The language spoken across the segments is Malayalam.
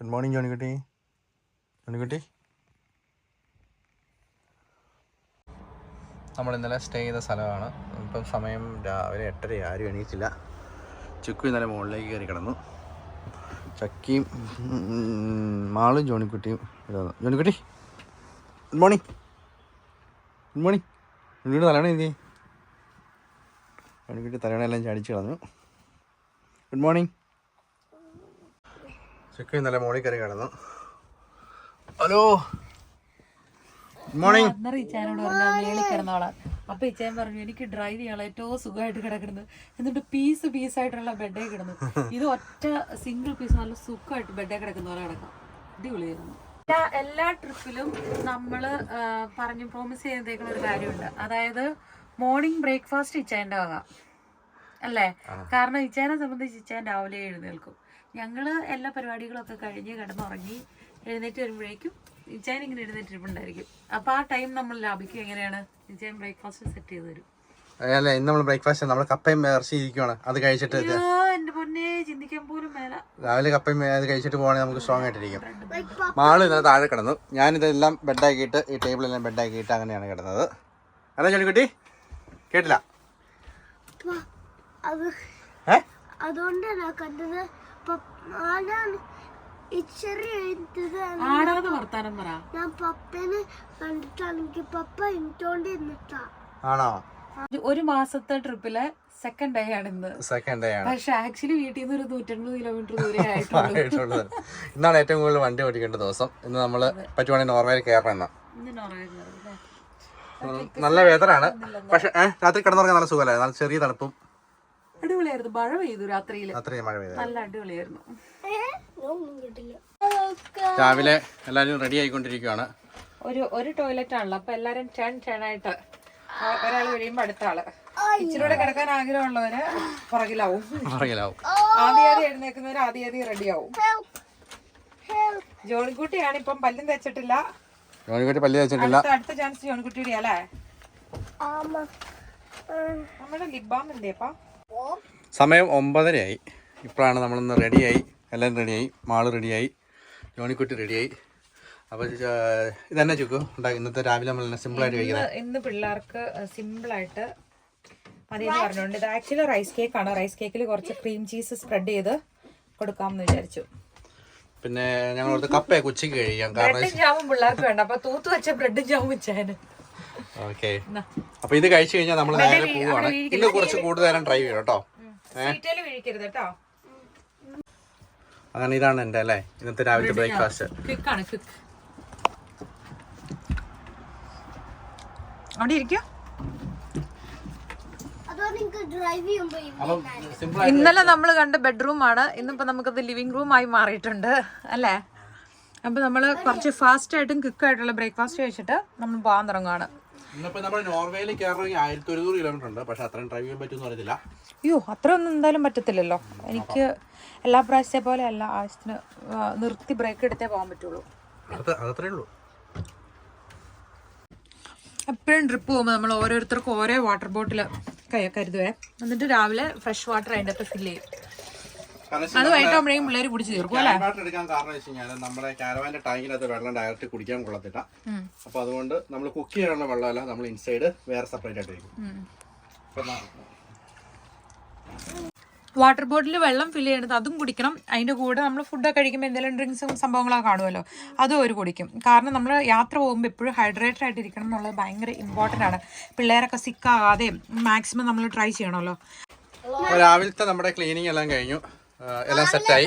ഗുഡ് മോർണിംഗ് ജോണിക്കുട്ടി ജോണിക്കുട്ടി നമ്മൾ ഇന്നലെ സ്റ്റേ ചെയ്ത സ്ഥലമാണ്. ഇപ്പം സമയം രാവിലെ എട്ടര ആരും എണീറ്റില്ല. ചുക്കു ഇന്നലെ മുകളിലേക്ക് കയറി കിടന്നു. ചക്കിയും മാളും ജോണിക്കുട്ടിയും Johnykutty good morning good morning Johnykutty തലയണ എന്തി ജോണിക്കുട്ടി തലയണയെല്ലാം ചാടിച്ച് കളഞ്ഞു. ഗുഡ് മോർണിംഗ് ചുക്കു ഇന്നലെ മോളിൽ കയറി കിടന്നു. ഹലോ? ഗുഡ് മോർണിംഗ് ഇച്ചാനോട് പറഞ്ഞാൽ മേളിൽ കിടന്നോളാം. അപ്പൊ ഇച്ചാൻ പറഞ്ഞു എനിക്ക് ഡ്രൈവ് ചെയ്യാൻ ഏറ്റവും സുഖമായിട്ട് കിടക്കുന്നത് എന്നിട്ട് പീസ് പീസ് ആയിട്ടുള്ള ബെഡേ കിടന്നു. ഇത് ഒറ്റ സിംഗിൾ പീസ് നല്ല സുഖമായിട്ട് ബെഡേ കിടക്കുന്ന പോലെ കിടക്കാം. അടിപൊളിയായിരുന്നു. എല്ലാ എല്ലാ ട്രിപ്പിലും നമ്മൾ പറഞ്ഞു പ്രോമിസ് ചെയ്തേക്കുന്ന ഒരു കാര്യമുണ്ട്. അതായത് മോർണിംഗ് ബ്രേക്ക്ഫാസ്റ്റ് ഇച്ചാന്റെ ആകാം അല്ലേ? കാരണം ഇച്ചാനെ സംബന്ധിച്ച് ഇച്ചാൻ രാവിലെ എഴുന്നേൽക്കും. ഞങ്ങൾ എല്ലാ പരിപാടികളൊക്കെ കഴിഞ്ഞ് കിടന്നുറങ്ങി എഴുന്നേറ്റ് വരുമ്പോഴേക്കും ഇച്ചാൻ ഇങ്ങനെ എഴുന്നേറ്റിരിപ്പുണ്ടായിരിക്കും. അപ്പോൾ ആ ടൈം നമ്മൾ ലാഭിക്കും എങ്ങനെയാണ്? ഇച്ചാൻ ബ്രേക്ക്ഫാസ്റ്റ് സെറ്റ് ചെയ്ത് തരും. അല്ല ഇന്ന് നമ്മൾ ബ്രേക്ക്ഫാസ്റ്റ് നമ്മൾ കപ്പയും ഇറച്ചി ഇരിക്കുവാണ്. അത് കഴിച്ചിട്ട് എന്റെ പൊന്നെ ചിന്തിക്കാൻ പോലും മേല. രാവിലെ കപ്പയും അത് കഴിച്ചിട്ട് പോകണമെങ്കിൽ നമുക്ക് സ്ട്രോങ് ആയിട്ടിരിക്കും. മാൾ ഇന്നലെ താഴെ കിടന്നു. ഞാനിതെല്ലാം ബെഡാക്കിയിട്ട് ഈ ടേബിളെല്ലാം ബെഡാക്കിയിട്ട് അങ്ങനെയാണ് കിടന്നത്. അല്ല ജോണിക്കുട്ടി കേട്ടില്ല. അതുകൊണ്ടാണ് കണ്ടത് ആടാതെ വർത്താനം പറ? ഞാൻ പപ്പനെ കണ്ടിട്ടാണെങ്കിൽ പപ്പ എനിക്കോണ്ട് ആണോ? ഒരു- മാസത്തെ ട്രിപ്പിലെ സെക്കൻഡ് ഡേ ആണ് ഇന്ന്. സെക്കൻഡ് ഡേ ആണ്. പക്ഷെ ആക്ച്വലി വീട്ടിൽ നിന്ന് ഒരു നൂറ്റൻപത് കിലോമീറ്റർ ദൂരെ ആയിട്ടുള്ളൂ. ആയിട്ടുള്ളത് ഇന്നാണ് ഏറ്റവും കൂടുതൽ വണ്ടി ഓടിക്കേണ്ട ദിവസം. ഇന്ന് നമ്മൾ പറ്റുവാണെങ്കിൽ നോർവേയിൽ കയറണം എന്നാ? നല്ല വേദനാണ് പക്ഷെ രാത്രി കിടന്നുറങ്ങാൻ നല്ല സുഖമല്ലേ? നല്ല ചെറിയ തണുപ്പും അടിപൊളിയായിരുന്നു. മഴ പെയ്തു പെയ്തത് നല്ല അടിപൊളിയായിരുന്നു. ഒന്നും കിട്ടില്ല രാവിലെ എല്ലാവരും റെഡി ആയിക്കൊണ്ടിരിക്കുകയാണ് ഒരു ഒരു ടോയ്ലറ്റ് ആണല്ലോ. അപ്പൊ എല്ലാരും ടേൺ ടേൺ ആയിട്ട് ഒരാൾ കഴിയുമ്പോ അടുത്ത ആൾ. ഇച്ചിരി കൂടെ കിടക്കാൻ ആഗ്രഹമുള്ളവര് പുറകിലാവും. പുറകിലാവും. ആദ്യ ആദ്യം എഴുന്നേക്കുന്നവര് ആദ്യ ആദ്യം റെഡി ആവും ജോണിക്കുട്ടിയാണ് ഇപ്പം പല്ലും തെച്ചിട്ടില്ല. ജോണിക്കുട്ടി പല്ല് തേച്ചിട്ടില്ല. അടുത്ത ചാൻസ് ജോണിക്കുട്ടിയുടെ അല്ലേ? ആമ നമ്മുടെ ലിബാം എന്തേപ്പാ സമയം ഒമ്പതരയായി. ഇപ്പോഴാണ് നമ്മളിന്ന് റെഡിയായി. എല്ലാം റെഡിയായി. മാൾ റെഡിയായി. ജോണിക്കുട്ടി റെഡിയായി. അപ്പോൾ ഇതന്നെ ചുക്കു? ഉണ്ടാക്കി ഇന്നത്തെ രാവിലെ നമ്മൾ സിമ്പിളായിട്ട് കഴിക്കുന്നത് ഇന്ന് പിള്ളേർക്ക് സിമ്പിൾ ആയിട്ട് മതിയെന്ന് പറഞ്ഞുകൊണ്ട് ഇത് ആക്ച്വലി റൈസ് കേക്ക് ആണ്. റൈസ് കേക്കിൽ കുറച്ച് ക്രീം ചീസ് സ്പ്രെഡ് ചെയ്ത് കൊടുക്കാമെന്ന് വിചാരിച്ചു. പിന്നെ ഞങ്ങൾ കപ്പയൊക്കെ ഉച്ചയ്ക്ക് കഴിക്കാം കാരണം പിള്ളേർക്ക് വേണ്ട. അപ്പൊ തൂത്ത് വെച്ച ബ്രെഡും ജാമും വെച്ചാന് ഓക്കെ അപ്പൊ ഇത് കഴിച്ചു കഴിഞ്ഞാൽ നമ്മൾ നേരെ പോവാണ്. ഇന്ന് കുറച്ച് കൂടുതൽ നേരം ഡ്രൈവ് ചെയ്യും കേട്ടോ. അങ്ങനെ ഇതാണ് എന്റെ അല്ലേ? ഇന്നത്തെ രാവിലത്തെ ബ്രേക്ക്ഫാസ്റ്റ് അവിടെ ഇരിക്കോ. ഇന്നലെ നമ്മൾ കണ്ട ബെഡ്റൂം ആണ്. ഇന്നിപ്പോ നമുക്കത് ലിവിംഗ് റൂം ആയി മാറിയിട്ടുണ്ട് അല്ലേ? അപ്പൊ നമ്മൾ കുറച്ച് ഫാസ്റ്റ് ആയിട്ടും ക്വിക്കായിട്ടുള്ള ബ്രേക്ക്ഫാസ്റ്റ് കഴിച്ചിട്ട് നമ്മൾ പോകാൻ തുടങ്ങുകയാണ് ഇന്നിപ്പോൾ നമ്മൾ നോർവേയിൽ കയറണമെങ്കിൽ ആയിരത്തി ഒരുന്നൂറ് കിലോമീറ്റർ ഉണ്ട്. പക്ഷെ അത്രയും ഡ്രൈവ് ചെയ്യാൻ പറ്റുമെന്ന് അറിയത്തില്ല. അയ്യോ അത്ര ഒന്നും എന്തായാലും പറ്റത്തില്ലല്ലോ. എനിക്ക് എല്ലാ പ്രാവശ്യത്തെ പോലെ അല്ല ആവശ്യത്തിന് നിർത്തി ബ്രേക്ക് എടുത്തേ പോകാൻ പറ്റുള്ളൂ. അത് അതത്രേ ഉള്ളൂ. എപ്പോഴും ട്രിപ്പ് പോകുമ്പോൾ നമ്മൾ ഓരോരുത്തർക്കും ഓരോ വാട്ടർ ബോട്ടിൽ കരുതുവേ. എന്നിട്ട് രാവിലെ ഫ്രഷ് വാട്ടർ അതിന്റെ അകത്ത് ഫില്ല് ചെയ്യും. അത് വൈകിട്ടാകുമ്പോഴേക്കും പിള്ളേർ പിടിച്ച് തീർക്കും അല്ലേ? ക്യാരവാട്ടർ എടുക്കാൻ കാരണം വെച്ച് കഴിഞ്ഞാൽ നമ്മുടെ കാരവാന്റെ ടാങ്കിനകത്ത് വെള്ളം ഡയറക്റ്റ് കുടിക്കാൻ കൊള്ളത്തില്ല. അപ്പൊ അതുകൊണ്ട് നമ്മൾ കുക്ക് ചെയ്യാനുള്ള വെള്ളമല്ല നമ്മൾ ഇൻസൈഡ് വേറെ സെപ്പറേറ്റ് ആയിട്ട് വയ്ക്കും വാട്ടർ ബോട്ടിൽ വെള്ളം ഫില്ല് ചെയ്യണത് അതും കുടിക്കണം. അതിന്റെ കൂടെ നമ്മൾ ഫുഡൊക്കെ കഴിക്കുമ്പോൾ എന്തെങ്കിലും ഡ്രിങ്ക്സും സംഭവങ്ങളൊക്കെ കാണുമല്ലോ. അതും ഒരു കുടിക്കും. കാരണം നമ്മൾ യാത്ര പോകുമ്പോൾ എപ്പോഴും ഹൈഡ്രേറ്റഡ് ആയിട്ട് ഇരിക്കണം എന്നുള്ളത് ഭയങ്കര ഇമ്പോർട്ടന്റ് ആണ്. പിള്ളേരൊക്കെ സിക്കാകാതെയും മാക്സിമം നമ്മൾ ട്രൈ ചെയ്യണമല്ലോ. രാവിലത്തെ നമ്മുടെ ക്ലീനിങ് എല്ലാം കഴിഞ്ഞു. എല്ലാം സെറ്റായി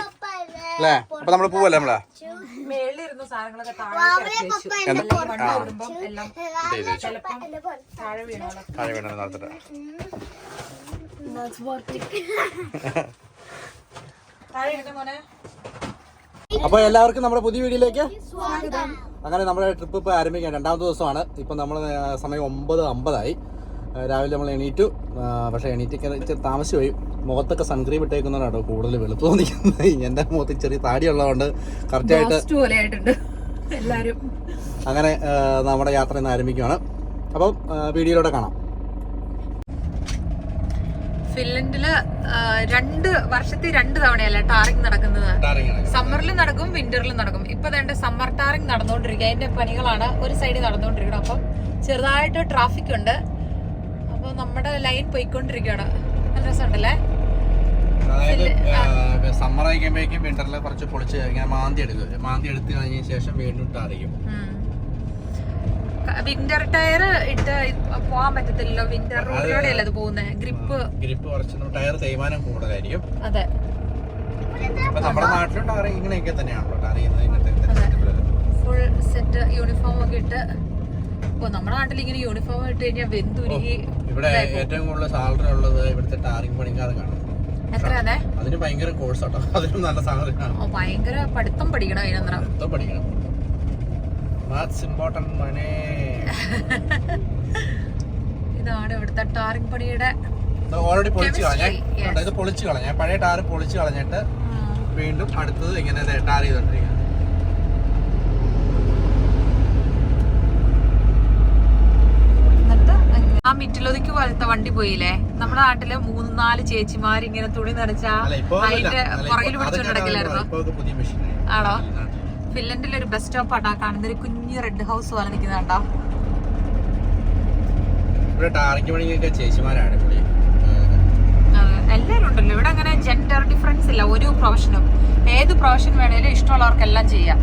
അല്ലേ? അപ്പൊ നമ്മൾ പോവല്ലേ നമ്മളെ? താഴെ നടത്തിട്ട്. അപ്പൊ എല്ലാവർക്കും നമ്മുടെ പുതിയ വീഡിയോയിലേക്ക് അങ്ങനെ നമ്മുടെ ട്രിപ്പ് ഇപ്പൊ ആരംഭിക്കാൻ രണ്ടാമത്തെ ദിവസമാണ്. ഇപ്പൊ നമ്മൾ സമയം ഒമ്പത് അമ്പതായി. രാവിലെ നമ്മൾ എണീറ്റു. പക്ഷെ എണീറ്റൊക്കെ ഇച്ചിരി താമസിച്ചുപോയി. മുഖത്തൊക്കെ സൺക്രീം ഇട്ടേക്കുന്നതാണ് കൂടുതൽ വെളുപ്പ് തോന്നിക്കുന്നത്. എന്റെ മുഖത്ത് ചെറിയ താടിയുള്ളതുകൊണ്ട് കറക്റ്റായിട്ട് കറക്റ്റ് ആയിട്ട് ആയിട്ടുണ്ട് എല്ലാരും. അങ്ങനെ നമ്മുടെ യാത്ര ഇന്ന് ആരംഭിക്കുകയാണ് അപ്പം വീഡിയോയിലൂടെ കാണാം. ഫിൻലൻഡിൽ രണ്ട് വർഷത്തിൽ രണ്ട് തവണയല്ല ടാറിങ് നടക്കുന്നത്? സമ്മറിലും നടക്കും വിന്ററിലും നടക്കും. ഇപ്പൊ തന്നെ സമ്മർ ടാറിങ് നടന്നുകൊണ്ടിരിക്കുക. അതിന്റെ പണികളാണ് ഒരു സൈഡിൽ നടന്നുകൊണ്ടിരിക്കണം അപ്പം ചെറുതായിട്ട് ട്രാഫിക് ഉണ്ട്. നമ്മുടെ ലൈൻ പോയിക്കൊണ്ടിരിക്കുകയാണ്. നല്ല രസമുണ്ടല്ലേ? അതായത് സമ്മർ ആയിക്കുമ്പോഴേക്കും വിന്ററിൽ കുറച്ച് പൊളിച്ച് ഇങ്ങനെ മാന്തി എടുക്കും മാന്തി എടുത്ത് കഴിഞ്ഞ ശേഷം വീണ്ടും ടാറിക്കും വിന്റർ ടയർ ഇട്ട് പോകാൻ പറ്റത്തില്ലല്ലോ. വിന്റർ റോഡിലൂടെ അല്ലേ അത് പോകുന്നത് ഗ്രിപ്പ് ഗ്രിപ്പ് കുറച്ച് ടയർ തേയ്മാനം കൂടുതലായിരിക്കും. അതെ. നമ്മുടെ നാട്ടിലും ടാർ ഇങ്ങനെയൊക്കെ തന്നെയാണല്ലോ ടാർ ചെയ്യുന്നത് ഇങ്ങനത്തെ ഫുൾ സെറ്റ് യൂണിഫോം ഒക്കെ ഇട്ട്. ഇപ്പൊ നമ്മുടെ നാട്ടിൽ ഇങ്ങനെ യൂണിഫോം ഇട്ട് കഴിഞ്ഞാൽ വെന്തുരുകി. ഇവിടെ ഏറ്റവും കൂടുതൽ സാലറി ഉള്ളത് ഇവിടുത്തെ ടാറിംഗ് പണിക്കാർക്കാണ് എത്ര അതെ? അതിന് ഭയങ്കര കോഴ്സ് ആട്ടോ. അതിനും നല്ല സാലറി ഓ ഭയങ്കര പഠിത്തം പഠിക്കണം അതിനെന്തരം മൊത്തം പഠിക്കണം. മാത്സ് ഇമ്പോർട്ടന്റ് മണി ഇതാണ് ഇവിടുത്തെ ടാറിംഗ് പണിയുടെ ഓൾറെഡി പൊളിച്ചു കളഞ്ഞേ. ഇത് പൊളിച്ചു കളഞ്ഞേ. പഴയ ടാർ പൊളിച്ചു കളഞ്ഞിട്ട് വീണ്ടും അടുത്തത് ഇങ്ങനെ ടാർ ചെയ്തോണ്ടിരിക്കുക എന്നിട്ട് ആ മിറ്റിലൊതുക്കി പോലത്തെ വണ്ടി പോയില്ലേ? നമ്മുടെ നാട്ടിൽ മൂന്ന് നാല് ചേച്ചിമാർ ഇങ്ങനെ തുണി നിറച്ച അതിന്റെ പുറകിൽ പിടിച്ചോണ്ട് നടക്കില്ലായിരുന്നോ? ഇപ്പൊ പുതിയ മെഷീൻ ആണോ? ഫിൻലൻഡിൽ ഒരു ബസ് സ്റ്റോപ്പ് ആട്ടാ കാണുന്ന ഒരു കുഞ്ഞു റെഡ് ഹൗസ് പോലെ ടാറിംഗ് പണിക്കൊക്കെ ചേച്ചിമാരാണ് എല്ലാവരും ഉണ്ടല്ലോ. ഇവിടെ അങ്ങനെ ജെൻഡർ ഡിഫറൻസ് ഇല്ല ഒരു പ്രൊഫഷനും ഏത് പ്രൊഫഷൻ വേണേലും ഇഷ്ടമുള്ളവർക്കെല്ലാം ചെയ്യാം.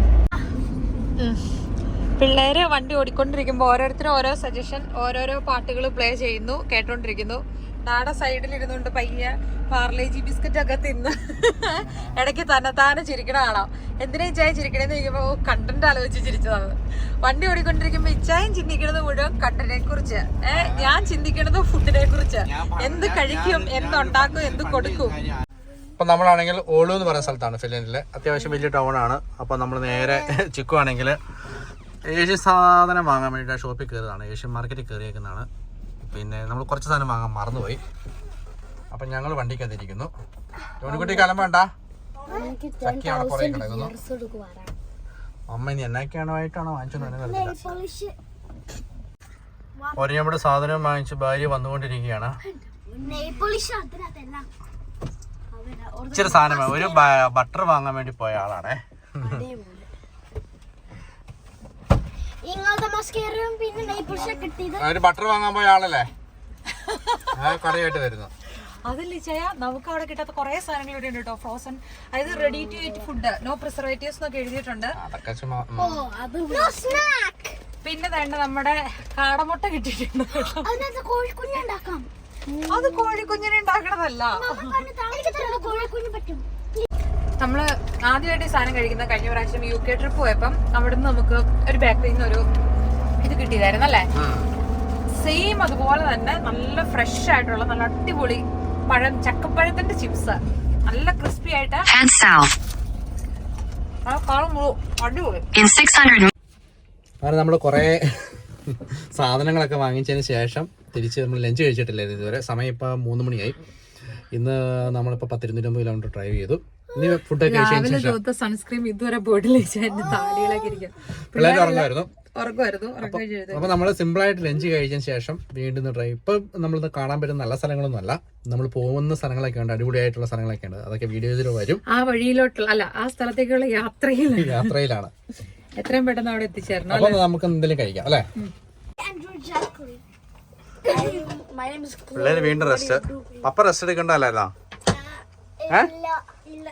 പിള്ളേര് വണ്ടി ഓടിക്കൊണ്ടിരിക്കുമ്പോൾ ഓരോരുത്തരും ഓരോ സജഷൻ ഓരോരോ പാട്ടുകൾ പ്ലേ ചെയ്യുന്നു കേട്ടോണ്ടിരിക്കുന്നു. നാടെ സൈഡിൽ ഇരുന്നുകൊണ്ട് പയ്യ പാർലേജി ബിസ്ക്കറ്റ് ഒക്കെ തിന്ന് ഇടയ്ക്ക് തന്നെത്താനെ താനെ ചിരിക്കണ കാണാം. എന്തിനാ ഇച്ചായ ചിരിക്കണേന്ന് ചോദിക്കുമ്പോൾ കണ്ടന്റ് ആലോചിച്ച് ചിരിച്ചതാണ്. വണ്ടി ഓടിക്കൊണ്ടിരിക്കുമ്പോൾ ഇച്ചായം ചിന്തിക്കണത് മുഴുവൻ കണ്ടന്റിനെ കുറിച്ച് ഏഹ് ഞാൻ ചിന്തിക്കണത് ഫുഡിനെ കുറിച്ച് എന്ത് കഴിക്കും എന്തുണ്ടാക്കും എന്ത് കൊടുക്കും. അപ്പൊ നമ്മളാണെങ്കിൽ ഓളു എന്ന് പറയുന്ന സ്ഥലത്താണ് ഫിൻലൻഡിലെ അത്യാവശ്യം വലിയ ടൗൺ ആണ്. അപ്പൊ നമ്മൾ നേരെ ചിക്കു ആണെങ്കിൽ ഏഷ്യൻ സാധനം വാങ്ങാൻ വേണ്ടിയിട്ട് ഷോപ്പിൽ കയറിയതാണ്. ഏഷ്യൻ മാർക്കറ്റിൽ കയറിയേക്കുന്നതാണ്. പിന്നെ നമ്മൾ കുറച്ച് സാധനം വാങ്ങാൻ മറന്നുപോയി. അപ്പൊ ഞങ്ങൾ വണ്ടിക്കകത്തിരിക്കുന്നു ജോണിക്കുട്ടി കലം വേണ്ട ചക്കിയാണ് പുറകെ കിടക്കുന്നു? അമ്മ ഇനി എന്നൊക്കെയാണോ ആയിട്ടാണോ വാങ്ങിച്ചോന്ന് പോളിഷ് ഒരു നമ്മുടെ സാധനം വാങ്ങിച്ച് ഭാര്യ വന്നുകൊണ്ടിരിക്കുകയാണ്. ഇച്ചിരി സാധനം ഒരു ബട്ടർ വാങ്ങാൻ വേണ്ടി പോയ ആളാണേ. ഒരു ബട്ടർ വാങ്ങാൻ പോയ ആളല്ലേ? കടയായിട്ട് വരുന്നു. അതല്ലേ ചായ നമുക്ക് അവിടെ കിട്ടാത്ത കുറെ സാധനങ്ങൾ ഇവിടെ ഉണ്ട് കേട്ടോ. ഫ്രോസൺ അതായത് ready to eat food no preservatives എന്നൊക്കെ എഴുതിയിട്ടുണ്ട്. അതൊക്കെ ചുമ്മാ ഓ അത് സ്നാക്ക് പിന്നെ വേണ്ട നമ്മുടെ കാടമുട്ട കിട്ടിയിട്ടുണ്ട് അത് കോഴിക്കുഞ്ഞിനെ ഉണ്ടാക്കണതല്ല. നമ്മൾ ആദ്യമായിട്ട് ഈ സാധനം കഴിക്കുന്ന കഴിഞ്ഞ പ്രാവശ്യം യു കെ ട്രിപ്പ് പോയപ്പം അവിടുന്ന് നമുക്ക് ഒരു ബേക്കറിയിൽ നിന്ന് ഒരു ഇത് കിട്ടിയതായിരുന്നു അല്ലേ? സെയിം അതുപോലെ തന്നെ നല്ല ഫ്രഷ് ആയിട്ടുള്ള നല്ല അടിപൊളി പഴം ചക്കപ്പഴത്തിന്റെ ചിപ്സ് നല്ല ക്രിസ്പി ആയിട്ട് Head south. ആ കാളും അടിപൊളി. In 600 അങ്ങനെ നമ്മൾ കുറേ സാധനങ്ങളൊക്കെ വാങ്ങിച്ചതിന് ശേഷം തിരിച്ച് നമ്മൾ ലഞ്ച് കഴിച്ചിട്ടില്ലായിരുന്നു ഇതുവരെ. സമയം ഇപ്പോൾ മൂന്ന് മണിയായി. ഇന്ന് നമ്മളിപ്പോൾ പത്തിരുന്നൂറ്റമ്പത് കിലോമീറ്റർ ഡ്രൈവ് ചെയ്തു. ഇനി ഫുഡൊക്കെ രാവിലെ ചോദിച്ച സൺസ്ക്രീം ഇതുവരെ ബോട്ടിൽ എന്റെ താടികളൊക്കെ ഇരിക്കും. പിള്ളേർ ഉറങ്ങുമായിരുന്നു. അപ്പോൾ നമ്മൾ സിമ്പിളായിട്ട് ലഞ്ച് കഴിച്ചതിന് ശേഷം വീണ്ടും ഡ്രൈവ് ഇപ്പൊ നമ്മളിത് കാണാൻ പറ്റുന്ന നല്ല സ്ഥലങ്ങളൊന്നും അല്ല. നമ്മൾ പോകുന്ന സ്ഥലങ്ങളൊക്കെ ഉണ്ട് അടിപൊളിയായിട്ടുള്ള സ്ഥലങ്ങളൊക്കെ ഉണ്ട്. അതൊക്കെ വീഡിയോയിൽ വരും. ആ വഴിയിലോട്ടുള്ള അല്ല ആ സ്ഥലത്തേക്കുള്ള യാത്രയിൽ യാത്രയിലാണ്. എത്രയും പെട്ടെന്ന് അവിടെ എത്തിച്ചേരണം അപ്പോൾ നമുക്ക് എന്തെങ്കിലും കഴിക്കാം അല്ലേ? പിള്ളേര് വീണ്ടും റെസ്റ്റ് പപ്പ റെസ്റ്റ് എടുക്കണ്ടല്ലായിരുന്നോ ഏ? ഇല്ല ഇല്ല.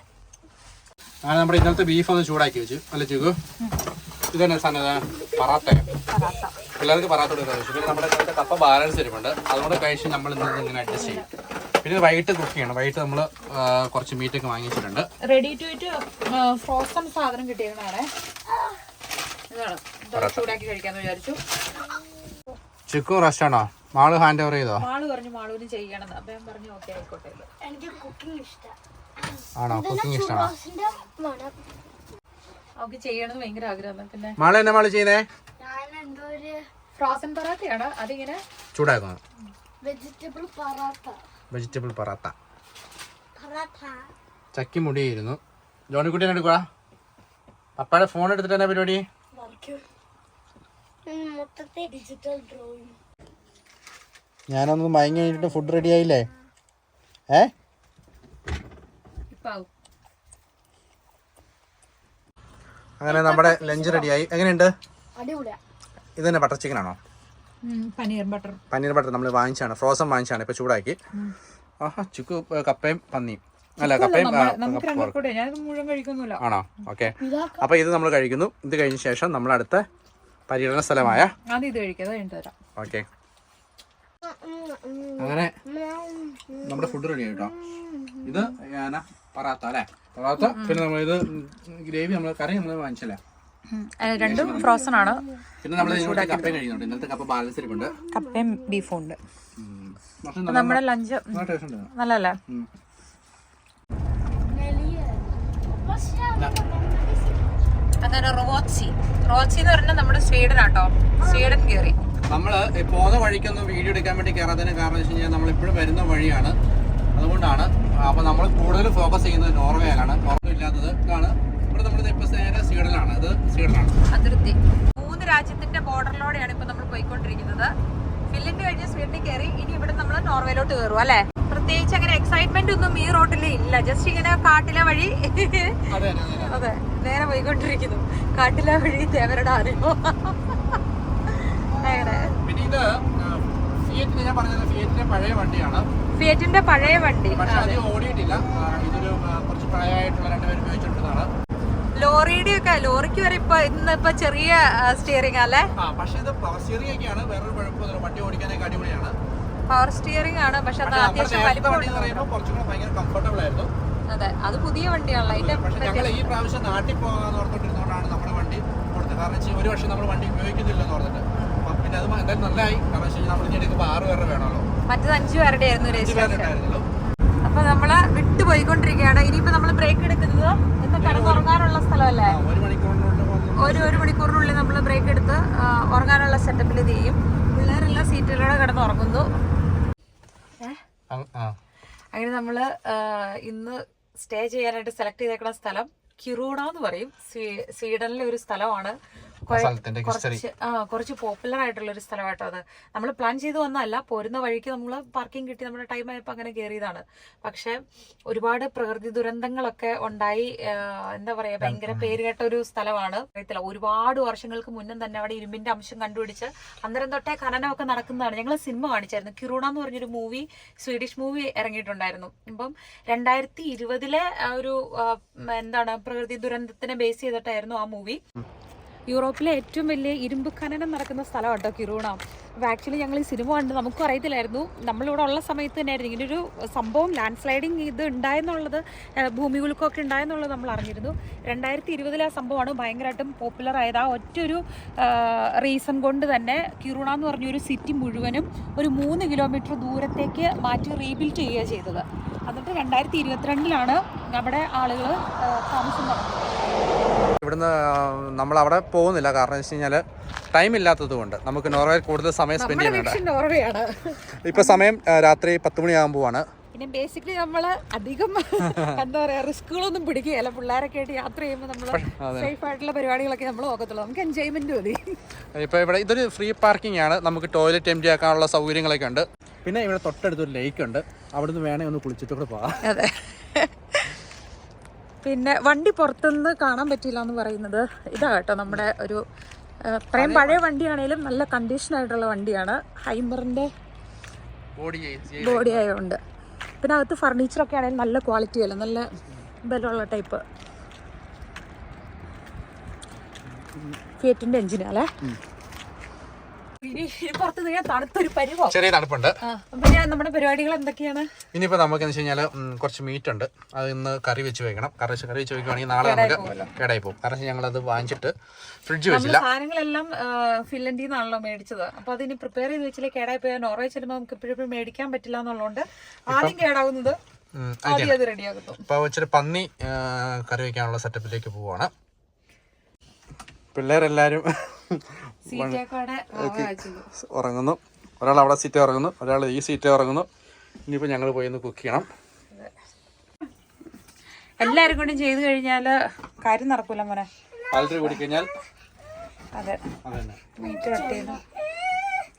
അങ്ങനെ നമ്മുടെ ഇന്നത്തെ ബീഫ് ഒന്ന് ചൂടാക്കി വെച്ചു. അല്ല ചുക്കു? ഇതന്നെ സാധനം പറാത്ത. പിള്ളേർക്ക് പറാത്ത കൊടുക്കാൻ പിന്നെ നമ്മുടെ കപ്പ ബാലൻസ് ഇരിപ്പുണ്ട് അതുകൊണ്ട് കഴിച്ച് നമ്മൾ ഇന്ന് ഇങ്ങനെ അഡ്ജസ്റ്റ് ചെയ്യും. പിന്നെ വൈകിട്ട് കുക്ക് ചെയ്യണം. വൈകിട്ട് നമ്മൾ കുറച്ച് മീറ്റ് ഒക്കെ വാങ്ങിച്ചിട്ടുണ്ട്. റെഡി ടു ഇറ്റ് ഫ്രോസൺ സാധനം ഇത് ചൂടാക്കി കഴിക്കാന്ന് വിചാരിച്ചു. ചിക്കും റെസ്റ്റ് ആണോ? മാൾ ഹാൻഡ് ഓവർ ചെയ്തോ? മാൾ പറഞ്ഞു മാളൂരും ചെയ്യണം അപ്പം ഞാൻ പറഞ്ഞു ഓക്കെ ആയിക്കോട്ടെ. എനിക്ക് കുക്കിംഗ് ഇഷ്ടം. ആണോ? കുക്കിംഗ് ഇഷ്ടമാണോ മാള എന്നെ മാൾ ചെയ്യുന്നേ? ഫ്രോസൺ പൊറാത്തയാണ് അതിങ്ങനെ വെജിറ്റബിൾ പറാത്ത വെജിറ്റബിൾ പറാത്ത പറാത്ത ചക്കി മുടിയിരുന്നു. ജോണിക്കുട്ടീനെ എടുക്കുക പപ്പയുടെ ഫോൺ എടുത്തിട്ട് എന്നാ പരിപാടി? വരയ്ക്കും മൊത്തത്തെ ഡിജിറ്റൽ ഡ്രോയിങ് ഞാനൊന്ന് മയങ്ങി കഴിഞ്ഞിട്ട് ഫുഡ് റെഡി ആയില്ലേ? ഏ? അങ്ങനെ നമ്മുടെ ലഞ്ച് റെഡിയായി എങ്ങനെയുണ്ട്? ഇത് തന്നെ ബട്ടർ ചിക്കൻ ആണോ? പനീർ ബട്ടർ പനീർ ബട്ടർ നമ്മൾ വാങ്ങിച്ചാണ് ഫ്രോസൺ വാങ്ങിച്ചാണ് ഇപ്പൊ ചൂടാക്കി. ആഹാ ചുക്ക് കപ്പയും പന്നിയും. അല്ല കപ്പയും ആണോ? ഓക്കെ അപ്പൊ ഇത് നമ്മൾ കഴിക്കുന്നു. ഇത് കഴിഞ്ഞ ശേഷം നമ്മൾ അടുത്ത പര്യടന സ്ഥലമായ ഓക്കെ അങ്ങനെ നമ്മുടെ ഫുഡ് റെഡി ആയിട്ടോ? ഇത് ഞാനാ പറാത്ത? അല്ലേ പറാത്ത പിന്നെ നമ്മൾ ഇത് ഗ്രേവി നമ്മൾ കറി നമ്മൾ വാങ്ങിച്ചല്ലേ? രണ്ടും ഫ്രോസൺ ആണ്. പിന്നെ നമ്മൾ കപ്പയും കഴിക്കുന്നുണ്ട്. ഇന്നത്തെ കപ്പ ബാലൻസ് ഇരിപ്പുണ്ട്. കപ്പയും ബീഫും ഉണ്ട്. നമ്മുടെ ലഞ്ച് ഉണ്ട്. നല്ലല്ലേ. അങ്ങനെ റോച്ചി. റോച്ചി എന്ന് പറഞ്ഞാൽ നമ്മുടെ സ്വീഡൻ ആട്ടോ സ്വീഡൻ കയറി. നമ്മൾ പോകുന്ന വഴിക്കൊന്നും വീഡിയോ എടുക്കാൻ വേണ്ടി കയറാത്തതിന് കാരണം വെച്ച് കഴിഞ്ഞാൽ നമ്മളിപ്പോഴും വരുന്ന വഴിയാണ്. അതുകൊണ്ടാണ് അപ്പൊ നമ്മൾ കൂടുതൽ ഫോക്കസ് ചെയ്യുന്നത് നോർവേയിലാണ്. നോർവേ ഇല്ലാത്തത് ഇതാണ്. ഇവിടെ നമ്മൾ ഇപ്പൊ നേരെ സ്വീഡനാണ് അത് സ്വീഡനാണ്. അതിർത്തി. മൂന്ന് രാജ്യത്തിന്റെ ബോർഡറിലൂടെയാണ് ഇപ്പൊ നമ്മൾ പോയിക്കൊണ്ടിരിക്കുന്നത്. ഫിൻലൻഡ് കഴിഞ്ഞ് സ്വീഡനിൽ കയറി ഇനി ഇവിടെ നമ്മൾ നോർവേയിലോട്ട് കയറും അല്ലേ? പ്രത്യേകിച്ച് അങ്ങനെ എക്സൈറ്റ്മെന്റ് ഒന്നും ഈ റോട്ടിൽ ഇല്ല. ജസ്റ്റ് ഇങ്ങനെ കാട്ടിലെ വഴി അതെ നേരെ പോയിക്കൊണ്ടിരിക്കുന്നു. കാട്ടിലെ വഴി തേവരുടെ അറിയോ അങ്ങനെ പിന്നെ ഇത് ഫിയറ്റിന് ഞാൻ പറഞ്ഞത് ഫിയറ്റിന്റെ പഴയ വണ്ടിയാണ്. ഫിയറ്റിന്റെ പഴയ വണ്ടി. ലോറിയുടെ ഒക്കെ ലോറിക്ക് വരെ ഇപ്പൊ ഇന്ന് ഇപ്പൊ ചെറിയ സ്റ്റിയറിംഗ് അല്ലേ? പക്ഷെ ഇത് പവർ സ്റ്റിയറിംഗ് ഒക്കെയാണ്. വേറൊരു കുഴപ്പമൊന്നുമില്ല. വണ്ടി ഓടിക്കാനൊക്കെ അടിപൊളിയാണ്. പവർ സ്റ്റിയറിംഗ് ആണ്. പക്ഷെ അത് അത്യാവശ്യം വലിപ്പം അതെ അത് പുതിയ വണ്ടിയാണല്ലോ. അതിന്റെ ഈ പ്രാവശ്യം നാട്ടിൽ പോകാന്ന് ഓർത്തിട്ടിരുന്നതുകൊണ്ടാണ് നമ്മുടെ വണ്ടി കൊടുത്തത്. കാരണം ഒരു വർഷം നമ്മൾ വണ്ടി ഉപയോഗിക്കുന്നില്ലെന്ന് ഓർത്തിട്ട്. അപ്പം പിന്നെ അത് എന്തായാലും നല്ലതായി കാരണം നമ്മൾ ഇനി എടുക്കുമ്പോൾ ആറ് പേരുടെ വേണമല്ലോ. മറ്റത് അഞ്ചു പേരുടെ ആയിരുന്നു രജിസ്ട്രേഷൻ. അപ്പൊ നമ്മൾ വിട്ടുപോയിക്കൊണ്ടിരിക്കുകയാണ്. ഇനിയിപ്പോ നമ്മൾ ബ്രേക്ക് എടുക്കുന്നത് എന്താ കിടന്നുറങ്ങാനുള്ള സ്ഥലമല്ലേ? ഒരു ഒരു മണിക്കൂറിനുള്ളിൽ നമ്മൾ ബ്രേക്ക് എടുത്ത് ഉറങ്ങാനുള്ള സെറ്റപ്പിൽ ഇത് ചെയ്യും. പിള്ളേരെല്ലാം സീറ്റുകളോടെ കിടന്ന് ഉറങ്ങുന്നു. അങ്ങനെ നമ്മൾ ഇന്ന് സ്റ്റേ ചെയ്യാനായിട്ട് സെലക്ട് ചെയ്തേക്കുന്ന സ്ഥലം കിറൂണ എന്ന് പറയും. സ്വീ- സ്വീഡനിലെ ഒരു സ്ഥലമാണ്. കുറച്ച് ആ കുറച്ച് പോപ്പുലർ ആയിട്ടുള്ള ഒരു സ്ഥലമായിട്ടോ അത്. നമ്മൾ പ്ലാൻ ചെയ്ത് വന്നതല്ല പോരുന്ന വഴിക്ക് നമ്മൾ പാർക്കിംഗ് കിട്ടി നമ്മുടെ ടൈം ആയപ്പോൾ അങ്ങനെ കയറിയതാണ് പക്ഷെ ഒരുപാട് പ്രകൃതി ദുരന്തങ്ങളൊക്കെ ഉണ്ടായി എന്താ പറയാ ഭയങ്കര പേരുകേട്ട ഒരു സ്ഥലമാണ്. അറിയത്തില്ല ഒരുപാട് വർഷങ്ങൾക്ക് മുന്നേ തന്നെ അവിടെ ഇരുമ്പിന്റെ അംശം കണ്ടുപിടിച്ച് അന്നേരം തൊട്ടേ ഖനനമൊക്കെ നടക്കുന്നതാണ്. ഞങ്ങൾ സിനിമ കാണിച്ചായിരുന്നു. കിറൂണ എന്ന് പറഞ്ഞൊരു മൂവി സ്വീഡിഷ് മൂവി ഇറങ്ങിയിട്ടുണ്ടായിരുന്നു. ഇപ്പം രണ്ടായിരത്തി ഇരുപതിലെ ഒരു എന്താണ് പ്രകൃതി ദുരന്തത്തിനെ ബേസ് ചെയ്തിട്ടായിരുന്നു ആ മൂവി യൂറോപ്പിലെ ഏറ്റവും വലിയ ഇരുമ്പ് ഖനനം നടക്കുന്ന സ്ഥലം കേട്ടോ കിറൂണ. അപ്പോൾ ആക്ച്വലി ഞങ്ങൾ ഈ സിനിമ കണ്ട് നമുക്കും അറിയത്തില്ലായിരുന്നു. നമ്മളിവിടെ ഉള്ള സമയത്ത് തന്നെയായിരുന്നു. ഇങ്ങനെ ഒരു സംഭവം ലാൻഡ് സ്ലൈഡിങ് ഇത് ഉണ്ടായെന്നുള്ളത് ഭൂമി കുലുക്കമൊക്കെ ഉണ്ടായെന്നുള്ളത് നമ്മൾ അറിഞ്ഞിരുന്നു. രണ്ടായിരത്തി ഇരുപതിൽ ആ സംഭവമാണ് ഭയങ്കരമായിട്ടും പോപ്പുലർ ആയത്. ആ ഒറ്റൊരു റീസൺ കൊണ്ട് തന്നെ കിറൂണ എന്ന് പറഞ്ഞൊരു സിറ്റി മുഴുവനും ഒരു മൂന്ന് കിലോമീറ്റർ ദൂരത്തേക്ക് മാറ്റി റീബിൽഡ് ചെയ്യുക ചെയ്തത്. എന്നിട്ട് രണ്ടായിരത്തി ഇരുപത്തിരണ്ടിലാണ് നമ്മുടെ ആളുകൾ താമസം തുടങ്ങുന്നത് ഇവിടുന്ന് നമ്മൾ അവിടെ പോകുന്നില്ല. കാരണം വെച്ച് കഴിഞ്ഞാൽ ടൈം ഇല്ലാത്തത് കൊണ്ട് നമുക്ക് നോർവേയിൽ കൂടുതൽ സമയം സ്പെൻഡ് ചെയ്യുന്നുണ്ട്. ഇപ്പൊ സമയം രാത്രി പത്ത് മണിയാകുമ്പോഴാണ് പിന്നെ ബേസിക്കലി നമ്മൾ അധികം എന്താ പറയാ റിസ്കുകളൊന്നും പിടിക്കുകയല്ല. പിള്ളേരൊക്കെ ആയിട്ട് യാത്ര ചെയ്യുമ്പോൾ നമ്മൾ സേഫ് ആയിട്ടുള്ള പരിപാടികളൊക്കെ നമ്മൾ നോക്കത്തുള്ളൂ. നമുക്ക് എൻജോയ്മെന്റ് മതി. ഇപ്പൊ ഇവിടെ ഇതൊരു ഫ്രീ പാർക്കിംഗ് ആണ്. നമുക്ക് ടോയ്ലറ്റ് എം ആക്കാനുള്ള സൗകര്യങ്ങളൊക്കെ ഉണ്ട്. പിന്നെ ഇവിടെ തൊട്ടടുത്തൊരു ലേക്ക് ഉണ്ട്. അവിടുന്ന് വേണേ ഒന്ന് കുളിച്ചിട്ട് കൂടെ പോകാം അതെ. പിന്നെ വണ്ടി പുറത്തുനിന്ന് കാണാൻ പറ്റില്ല എന്ന് പറയുന്നത് ഇതാ കേട്ടോ നമ്മുടെ ഒരു ഇത്രയും പഴയ വണ്ടിയാണേലും നല്ല കണ്ടീഷൻ ആയിട്ടുള്ള വണ്ടിയാണ്. ഹൈമറിന്റെ ബോഡി ആയതുകൊണ്ട് പിന്നെ അകത്ത് ഫർണിച്ചറൊക്കെ ആണെങ്കിലും നല്ല ക്വാളിറ്റി അല്ല നല്ല ബലമുള്ള ടൈപ്പ് ഫിയറ്റിന്റെ എഞ്ചിനല്ലേ ഇനി പുറത്ത് നീ തണുത്തൊരു പരിവോ? ചെറിയ തണുപ്പുണ്ട്. പിന്നെ നമ്മുടെ പരിപാടികൾ എന്തൊക്കെയാണ്? ഇനിയിപ്പോ നമുക്ക് എന്ന് വെച്ച് കഴിഞ്ഞാൽ കുറച്ച് മീറ്റ് ഉണ്ട്. അത് ഇന്ന് കറി വെച്ച് വെക്കണം. കറി കറി വെച്ച് വെക്കുവാണെങ്കിൽ നാളെ നമുക്ക് കേടായി പോകും. കാരണം ഞങ്ങൾ അത് വാങ്ങിച്ചിട്ട് ഫ്രിഡ്ജ് വെച്ചില്ല. സാധനങ്ങളെല്ലാം ഫിൻലൻഡിൽ നിന്നാണല്ലോ മേടിച്ചത്. അപ്പൊ അതിന് പ്രിപ്പയർ ചെയ്ത് വെച്ചില്ലേ കേടായി പോയാൽ നോർവേ ചെല്ലുമ്പോൾ നമുക്ക് ഇപ്പോഴും മേടിക്കാൻ പറ്റില്ല എന്നുള്ളതുകൊണ്ട് ആദ്യം കേടാവുന്നത് ഇച്ചിരി പന്നി കറി വെക്കാനുള്ള സെറ്റപ്പിലേക്ക് പോവാണ്. വെച്ചത് ഉറങ്ങുന്നു. ഒരാൾ അവിടെ സീറ്റ് ഉറങ്ങുന്നു. ഒരാൾ ഈ സീറ്റ് ഉറങ്ങുന്നു. ഇനിയിപ്പോൾ ഞങ്ങൾ പോയി ഒന്ന് കുക്ക് ചെയ്യണം. എല്ലാരും കൂടി ചെയ്തു കഴിഞ്ഞാൽ കാര്യം നടക്കൂല മോനെ. പാലത്തിൽ കൂടി കഴിഞ്ഞാൽ അതെ. അതന്നെ. മീറ്റ് കട്ട് ചെയ്തു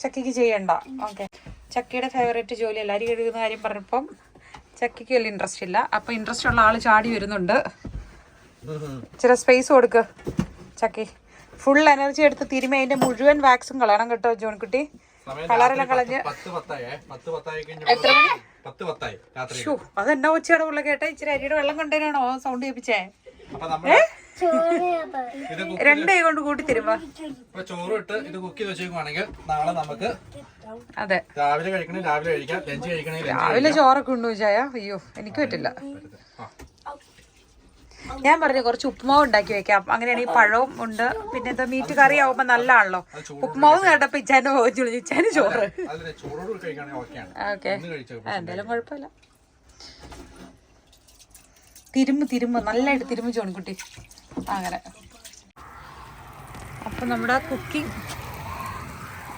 ചക്കയ്ക്ക് ചെയ്യണ്ട. ഓക്കെ. ചക്കയുടെ ഫേവറേറ്റ് ജോലി അല്ല അരി കഴുകുന്ന കാര്യം പറഞ്ഞപ്പം ചക്കിക്ക് വലിയ ഇൻട്രസ്റ്റ് ഇല്ല. അപ്പൊ ഇൻട്രസ്റ്റ് ഉള്ള ആൾ ചാടി വരുന്നുണ്ട്. ഇച്ചിരി സ്പേസ് കൊടുക്ക് ചക്കി. ഫുൾ എനർജി എടുത്ത് തിരുമ്മി അതിന്റെ മുഴുവൻ വാക്സും കളയണം കേട്ടോ ജോൺകുട്ടി. കളറെല്ലാം കളഞ്ഞ്. അതെന്നാ ഉച്ചയുടെ ഉള്ള കേട്ടെ? ഇച്ചിരി അരിയുടെ വെള്ളം കൊണ്ടുവരാണോ സൗണ്ട് കേൾപ്പിച്ചേ. രണ്ടേ കൊണ്ട് കൂട്ടി തരുമ്പോ ചോറ് ഇട്ട് ഇത് കുക്ക് ചെയ്ത് വെച്ചേക്കുവാണെങ്കിൽ നാളെ നമുക്ക് അതെ. രാവിലെ കഴിക്കണേ രാവിലെ കഴിക്കാം. ലഞ്ച് കഴിക്കണേ രാവിലെ ചോറൊക്കെ ഉണ്ടോ ചായ. അയ്യോ എനിക്ക് പറ്റില്ല. ഞാൻ പറഞ്ഞു കുറച്ച് ഉപ്പുമാവ് ഉണ്ടാക്കി വെക്കാം. അങ്ങനെയാണെങ്കിൽ പഴവും ഉണ്ട്. പിന്നെ എന്താ മീറ്റ് കറി ആവുമ്പോ നല്ലതാണല്ലോ. ഉപ്പുമാവ് കേട്ടപ്പോ ഇച്ചാന്റെ പോകുന്നു ഇച്ചാന് ചോറ്. ഓക്കെ. എന്തായാലും കുഴപ്പമില്ല. തിരുമ്പ് തിരുമ്പ്. നല്ലതായിട്ട് തിരുമ്പ് ചോണിക്കുട്ടി അങ്ങനെ. അപ്പൊ നമ്മുടെ കുക്കിംഗ്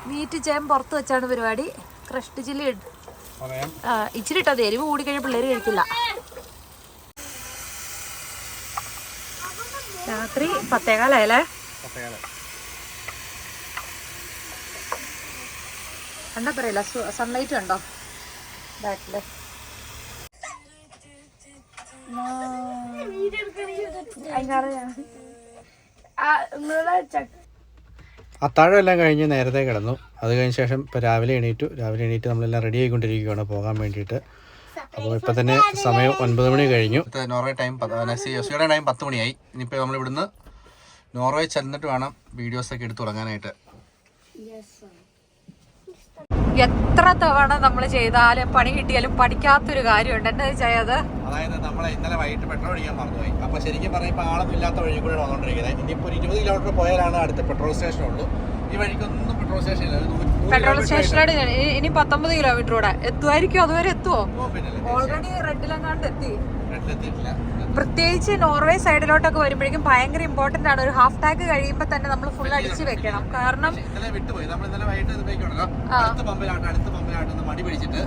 മീറ്റ് ചെയ്യാൻ പുറത്ത് വെച്ചാണ് പരിപാടി. ക്രഷ്ഡ് ചില്ലി ഇട്ട് ഇച്ചിരി ഇട്ടത് എരിവ് കൂടി കഴിഞ്ഞാൽ പിള്ളേര് കഴിക്കില്ല. രാത്രി പത്തേകാലായല്ലേ? പത്തേകാലം കണ്ടാ പറയില്ല സൺലൈറ്റ് കണ്ടോ? ബാക്കിൽ. അത്താഴമെല്ലാം കഴിഞ്ഞ് നേരത്തെ കിടന്നു. അത് കഴിഞ്ഞ ശേഷം ഇപ്പോൾ രാവിലെ എണീറ്റു. രാവിലെ എണീറ്റ് നമ്മളെല്ലാം റെഡി ആയിക്കൊണ്ടിരിക്കുകയാണ് പോകാൻ വേണ്ടിയിട്ട്. അപ്പോൾ ഇപ്പം തന്നെ സമയം ഒൻപത് മണി കഴിഞ്ഞു. നോർവേ ടൈം യോസിയുടെ ടൈം പത്ത് മണിയായി. ഇനിയിപ്പോൾ നമ്മൾ ഇവിടുന്ന് നോർവേ ചെന്നിട്ട് വേണം വീഡിയോസൊക്കെ എടുത്തു തുടങ്ങാനായിട്ട്. എത്ര തവണ നമ്മൾ ചെയ്താലും പണി കിട്ടിയാലും പഠിക്കാത്തൊരു കാര്യമുണ്ട്. എന്താ വെച്ചാൽ അത്? അതായത് നമ്മൾ ഇന്നലെ വൈകിട്ട് പെട്രോൾ അടിക്കാൻ മറന്നുപോയി. അപ്പൊ ശരിക്കും പറഞ്ഞാൽ ഇപ്പൊ ആളൊന്നും ഇല്ലാത്ത വഴി കൂടെ വന്നുകൊണ്ടിരിക്കുന്നത് ഇനിയിപ്പോ ഒരു ഇരുപത് കിലോമീറ്റർ പോയാലാണ് അടുത്ത പെട്രോൾ സ്റ്റേഷൻ ഉള്ളൂ ഈ വഴിക്കൊന്നും പെട്രോൾ സ്റ്റേഷൻ ഇല്ല പെട്രോൾ സ്റ്റേഷനിലോട് ഇനി പത്തൊമ്പത് കിലോമീറ്റർ കൂടെ. എത്തുമായിരിക്കും അതുവരെ എത്തുമോ ഓൾറെഡി റെഡിലെങ്ങാണ്ട് എത്തി. പ്രത്യേകിച്ച് നോർവേ സൈഡിലോട്ടൊക്കെ വരുമ്പോഴേക്കും ഭയങ്കര ഇമ്പോർട്ടന്റ് ആണ്. ഒരു ഹാഫ് ടാങ്ക് കഴിയുമ്പോൾ തന്നെ നമ്മൾ ഫുൾ അടിച്ച് വെക്കണം. കാരണം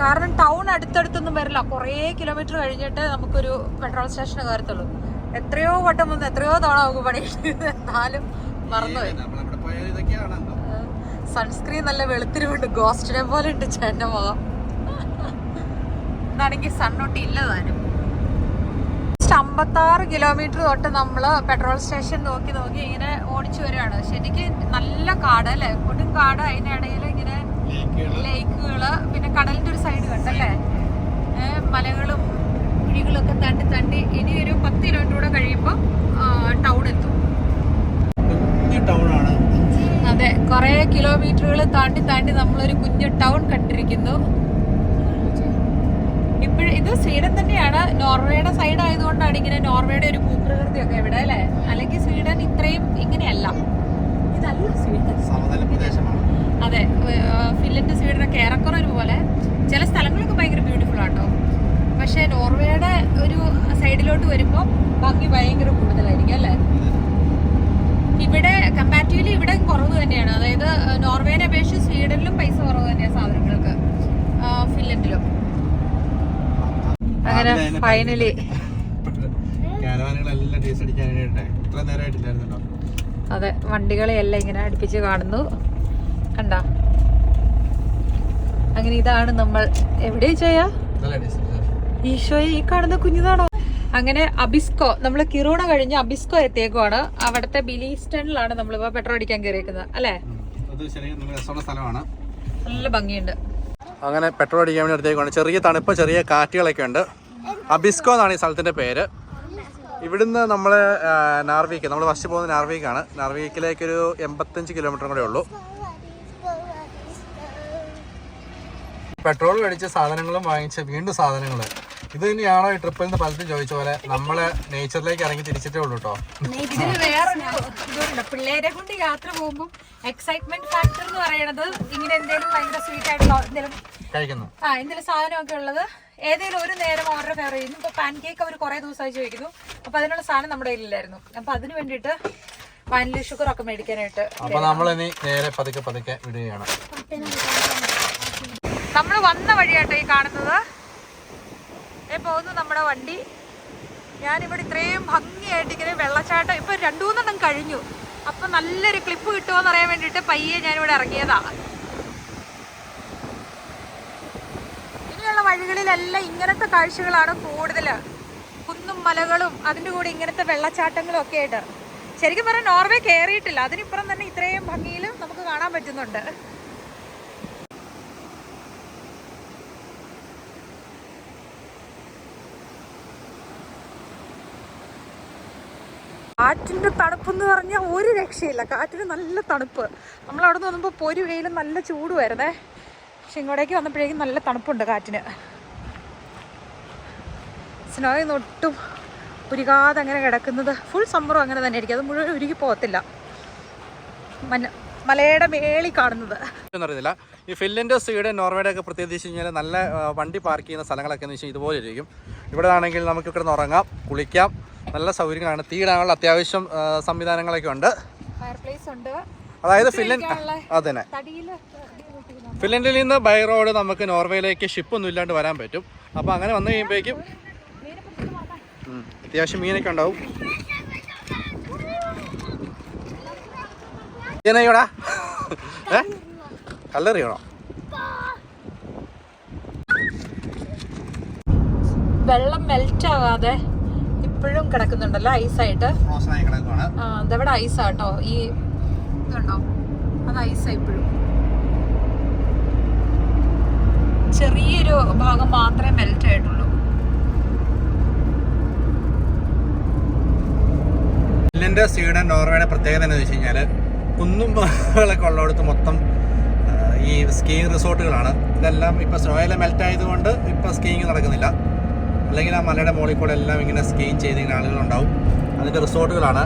കാരണം ടൗൺ അടുത്തടുത്തൊന്നും വരില്ല. കുറേ കിലോമീറ്റർ കഴിഞ്ഞിട്ട് നമുക്കൊരു പെട്രോൾ സ്റ്റേഷന് കയറത്തുള്ളൂ. എത്രയോ വട്ടം വന്ന് എത്രയോ തവണ നമുക്ക് പണി. എന്നാലും മറന്നുപോയി നമ്മളവിടെ പോയത് ഇതൊക്കെയാണ് എന്തോ സൺസ്ക്രീൻ നല്ല വെളുത്തിരിവുണ്ട്. ഗോസ്റ്റിനെ പോലെ ഉണ്ട് ചേട്ടന്റെ മുഖം. ഇതാണെങ്കിൽ സണ്ണൊട്ടി ഇല്ല താനും അമ്പത്താറ് കിലോമീറ്റർ തൊട്ട് നമ്മൾ പെട്രോൾ സ്റ്റേഷൻ നോക്കി നോക്കി ഇങ്ങനെ ഓടിച്ചു വരികയാണ്. ശരിക്കും നല്ല കാട് അല്ലേ? കൊടും കാട് അതിനിടയിൽ ഇങ്ങനെ ലേക്കുകൾ പിന്നെ കടലിന്റെ ഒരു സൈഡ് കണ്ടല്ലേ? മലകളും കുഴികളൊക്കെ തണ്ടി തണ്ടി ഇനി ഒരു പത്ത് കിലോമീറ്റർ കൂടെ കഴിയുമ്പോൾ ടൗൺ എത്തും. ടൗണാണ് അതെ. കുറെ കിലോമീറ്ററുകൾ താണ്ടി താണ്ടി നമ്മളൊരു കുഞ്ഞു ടൗൺ കണ്ടിരിക്കുന്നു. ഇപ്പോഴും ഇത് സ്വീഡൻ തന്നെയാണ്. നോർവേയുടെ സൈഡ് ആയതുകൊണ്ടാണ് ഇങ്ങനെ നോർവേയുടെ ഒരു ഭൂപ്രകൃതി ഒക്കെ ഇവിടെ അല്ലേ? അല്ലെങ്കിൽ സ്വീഡൻ ഇത്രയും ഇങ്ങനെയല്ല. ഇതല്ല സ്വീഡൻ. അതെ. ഫിൻലൻഡ് സ്വീഡനൊക്കെ ഏറെക്കുറെ ഒരുപോലെ. ചില സ്ഥലങ്ങളൊക്കെ ഭയങ്കര ബ്യൂട്ടിഫുൾ ആട്ടോ. പക്ഷെ നോർവേയുടെ ഒരു സൈഡിലോട്ട് വരുമ്പോൾ ഭംഗി ഭയങ്കര കൂടുതലായിരിക്കും അല്ലേ? ഇവിടെ കമ്പാരിറ്റീവ്ലി ഇവിടെ കുറവ് തന്നെയാണ്. അതായത് നോർവേനെ അപേക്ഷിച്ച് സ്വീഡനിലും പൈസ കുറവ് തന്നെയാണ് സാധനങ്ങൾക്ക് ഫിൻലൻഡിലും. അങ്ങനെ ഫൈനലി അതെ വണ്ടികളെ എല്ലാം ഇങ്ങനെ അടുപ്പിച്ച് കാണുന്നു. കണ്ട? അങ്ങനെ ഇതാണ് നമ്മൾ. എവിടെ ചെയ്യാ ഈശോയെ ഈ കാണുന്ന കുഞ്ഞിതാണോ? അങ്ങനെ അബിസ്കോ നമ്മൾ കിറൂണ കഴിഞ്ഞ് അബിസ്കോ എത്തിയേക്കുവാണ്. അവിടുത്തെ ബിലീസ്റ്റണിലാണ് നമ്മളിപ്പോ പെട്രോൾ അടിക്കാൻ കയറിയേക്കുന്നത് അല്ലേ? സ്ഥലമാണ്. നല്ല ഭംഗിയുണ്ട്. അങ്ങനെ പെട്രോൾ അടിക്കാൻ വേണ്ടി അടുത്തേക്കാണ്. ചെറിയ തണുപ്പ് ചെറിയ കാറ്റുകളൊക്കെ ഉണ്ട്. അബിസ്കോ എന്നാണ് ഈ സ്ഥലത്തിന്റെ പേര്. ഇവിടുന്ന് നമ്മൾ നാർവീക്ക് നമ്മൾ ഫസ്റ്റ് പോകുന്നത് നാർവീക്കാണ്. നാർവീക്കിലേക്കൊരു എൺപത്തഞ്ച് കിലോമീറ്റർ കൂടെ ഉള്ളൂ. പെട്രോൾ അടിച്ച സാധനങ്ങളും വാങ്ങിച്ച വീണ്ടും സാധനങ്ങൾ ഇത് തന്നെയാണോ ഈ ട്രിപ്പിൽ നിന്ന് പലരും ചോദിച്ച പോലെ നമ്മൾ നേച്ചറിലേക്ക് ഇറങ്ങി തിരിച്ചിട്ടേ ഉള്ളൂ കേട്ടോ ഇതിന് വേറൊരു ഇതുണ്ട്. പിള്ളേരെ കൊണ്ട് യാത്ര പോകുമ്പോൾ എക്സൈറ്റ്മെന്റ് ഫാക്ടർ എന്ന് പറയുന്നത് ഇങ്ങനെ എന്തെങ്കിലും ഭയങ്കര സ്വീറ്റ് ആയിട്ടുള്ള എന്തെങ്കിലും കഴിക്കുന്നു. ആ എന്തെങ്കിലും സാധനമൊക്കെ ഉള്ളത് ഏതെങ്കിലും ഒരു നേരം ഓർഡർ ഫേവർ ചെയ്യുന്നു ഇപ്പൊ പാൻ കേക്ക് അവർ കുറെ ദിവസമായി ചോദിക്കുന്നു. അപ്പൊ അതിനുള്ള സാധനം നമ്മുടെ കയ്യിലില്ലായിരുന്നു. അപ്പൊ അതിന് വേണ്ടിയിട്ട് വാനില ഷുഗർ ഒക്കെ മേടിക്കാനായിട്ട് അപ്പൊ നമ്മൾ ഇനി നേരെ പതുക്കെ പതുക്കെ വിടുകയാണ്. നമ്മൾ വന്ന വഴിയാട്ടോ ഈ കാണുന്നത്. ഏ പോകുന്നു നമ്മുടെ വണ്ടി. ഞാനിവിടെ ഇത്രയും ഭംഗിയായിട്ട് ഇങ്ങനെ വെള്ളച്ചാട്ടം ഇപ്പൊ രണ്ടു മൂന്നെണ്ണം കഴിഞ്ഞു. അപ്പൊ നല്ലൊരു ക്ലിപ്പ് കിട്ടുമോന്ന് അറിയാൻ വേണ്ടിയിട്ട് പയ്യെ ഞാനിവിടെ ഇറങ്ങിയതാ. ഇനിയുള്ള വഴികളിലെല്ലാം ഇങ്ങനത്തെ കാഴ്ചകളാണ് കൂടുതൽ. കുന്നും മലകളും അതിന്റെ കൂടെ ഇങ്ങനത്തെ വെള്ളച്ചാട്ടങ്ങളും ഒക്കെ ആയിട്ട്. ശരിക്കും പറഞ്ഞാൽ നോർവേ കയറിയിട്ടില്ല. അതിനിപ്പുറം തന്നെ ഇത്രയും ഭംഗിയിൽ നമുക്ക് കാണാൻ പറ്റുന്നുണ്ട്. കാറ്റിന്റെ തണുപ്പ് എന്ന് പറഞ്ഞാൽ ഒരു രക്ഷയില്ല. കാറ്റിന് നല്ല തണുപ്പ്. നമ്മൾ അവിടെ നിന്ന് വന്നപ്പോൾ പൊരി വെയിലും നല്ല ചൂടുമായിരുന്നേ പക്ഷെ ഇങ്ങോട്ടേക്ക് വന്നപ്പോഴേക്കും നല്ല തണുപ്പുണ്ട് കാറ്റിന്. സ്നോ നിന്ന് ഒട്ടും ഉരുകാതെ അങ്ങനെ കിടക്കുന്നത് ഫുൾ സമ്മറും അങ്ങനെ തന്നെ ആയിരിക്കും അത് മുഴുവൻ ഉരുകി പോകത്തില്ല. മല മലയുടെ മേളി കാണുന്നത്. എന്നറിയത്തില്ല ഈ ഫിൻലൻഡ് സ്വീഡൻ നോർവേയുടെ ഒക്കെ പ്രത്യേകിച്ച് കഴിഞ്ഞാൽ നല്ല വണ്ടി പാർക്ക് ചെയ്യുന്ന സ്ഥലങ്ങളൊക്കെ എന്ന് വെച്ചാൽ ഇതുപോലെ ഇരിക്കും. ഇവിടെ ആണെങ്കിൽ നമുക്ക് ഇവിടെ നിന്ന് ഉറങ്ങാം കുളിക്കാം നല്ല സൗകര്യങ്ങളാണ്. തീയിടാനുള്ള അത്യാവശ്യം സംവിധാനങ്ങളൊക്കെ ഉണ്ട്. അതായത് ഫിൻലൻഡ് അതന്നെ. തന്നെ ഫിൻലൻഡിൽ നിന്ന് ബൈ റോഡ് നമുക്ക് നോർവേയിലേക്ക് ഷിപ്പൊന്നും ഇല്ലാണ്ട് വരാൻ പറ്റും. അപ്പോൾ അങ്ങനെ വന്നു കഴിയുമ്പോഴേക്കും അത്യാവശ്യം മീനൊക്കെ ഉണ്ടാവും. ടാ ഏ? കല്ലെറിയണോ? വെള്ളം മെൽറ്റ് ആവാതെ ഇപ്പോഴും കിടക്കുന്നുണ്ടല്ലോ ഐസായിട്ട് ഇതെവിടെ ഐസ് ആട്ടോ? ഈ ഇതുണ്ടോ? അത് ഐസാ ഇപ്പോഴും. ചെറിയൊരു ഭാഗം മാത്രമേ മെൽറ്റ് ആയിട്ടുള്ളൂ. ഫിൻലൻഡ് സ്വീഡൻ നോർവേയുടെ പ്രത്യേകത എന്ന് വെച്ച് കഴിഞ്ഞാൽ കുന്നും മലകളൊക്കെ ഉള്ളിടത്ത് മൊത്തം ഈ സ്കീയിങ് റിസോർട്ടുകളാണ് ഇതെല്ലാം ഇപ്പോൾ സ്നോയിലെ മെൽറ്റ് ആയതുകൊണ്ട് ഇപ്പോൾ സ്കീയിങ് നടക്കുന്നില്ല. അല്ലെങ്കിൽ ആ മലയുടെ മുകളിൽ കൂടെ എല്ലാം ഇങ്ങനെ സ്കീൻ ചെയ്ത് ഇങ്ങനെ ആളുകളുണ്ടാവും. അതിന്റെ റിസോർട്ടുകളാണ്.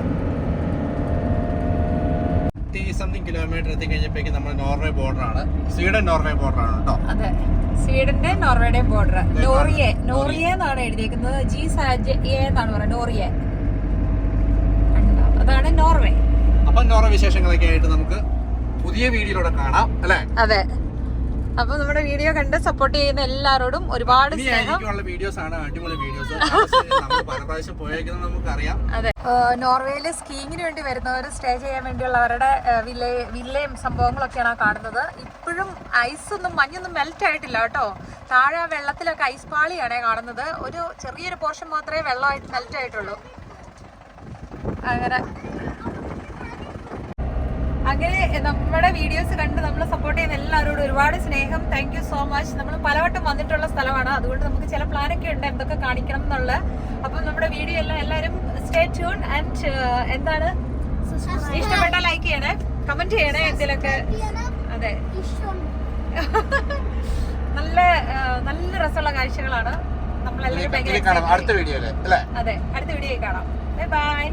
സംതിങ് കിലോമീറ്റർ എത്തി കഴിഞ്ഞപ്പോഴേക്കും നമ്മൾ നോർവേ ബോർഡറാണ് സ്വീഡൻ നോർവേ ബോർഡറാണ് കേട്ടോ. അതെ. സ്വീഡന്റെ നോർവേയുടെ ബോർഡർ നോറിയെ. നോറിയെ എന്നാണ് എഴുതിയിരിക്കുന്നത് ജി സാജ് എന്നാണ് പറയുന്നത്. നോറിയെ? അതാണ് നോർവേ. അപ്പം നോർവേ വിശേഷങ്ങളൊക്കെ ആയിട്ട് നമുക്ക് പുതിയ വീഡിയോയിലൂടെ കാണാം അല്ലേ? അതെ. അപ്പൊ നമ്മുടെ വീഡിയോ കണ്ട് സപ്പോർട്ട് ചെയ്യുന്ന എല്ലാവരോടും ഒരുപാട് നോർവേയിൽ അതെ നോർവേയിൽ സ്കീയിങ്ങിന് വേണ്ടി വരുന്നവർ സ്റ്റേ ചെയ്യാൻ വേണ്ടിയുള്ള അവരുടെ വില്ലേ വില്ലയും സംഭവങ്ങളൊക്കെയാണ് കാണുന്നത്. ഇപ്പോഴും ഐസ് ഒന്നും മഞ്ഞൊന്നും മെൽറ്റ് ആയിട്ടില്ല കേട്ടോ. താഴെ വെള്ളത്തിലൊക്കെ ഐസ് പാളിയാണ് കാണുന്നത്. ഒരു ചെറിയൊരു പോർഷൻ മാത്രമേ വെള്ളമായിട്ട് മെൽറ്റ് ആയിട്ടുള്ളൂ. അങ്ങനെ. അങ്ങനെ നമ്മുടെ വീഡിയോസ് കണ്ട് നമ്മൾ സപ്പോർട്ട് ചെയ്യുന്ന എല്ലാവരോടും ഒരുപാട് സ്നേഹം. താങ്ക് യു സോ മച്ച് നമ്മൾ പലവട്ടം വന്നിട്ടുള്ള സ്ഥലമാണ്. അതുകൊണ്ട് നമുക്ക് ചില പ്ലാനൊക്കെ ഉണ്ട്. എന്തൊക്കെ കാണിക്കണം എന്നുള്ള. അപ്പം നമ്മുടെ വീഡിയോ എല്ലാം എല്ലാവരും സ്റ്റേ ട്യൂൺ ആൻഡ് എന്താണ്? ഇഷ്ടപ്പെട്ട ലൈക്ക് ചെയ്യണേ. കമന്റ് ചെയ്യണേ എന്തിലൊക്കെ? അതെ. നല്ല നല്ല രസമുള്ള കാഴ്ചകളാണ്. നമ്മളെല്ലാവരും അടുത്ത വീഡിയോയിൽ അതെ. അടുത്ത വീഡിയോയിൽ കാണാം. Bye bye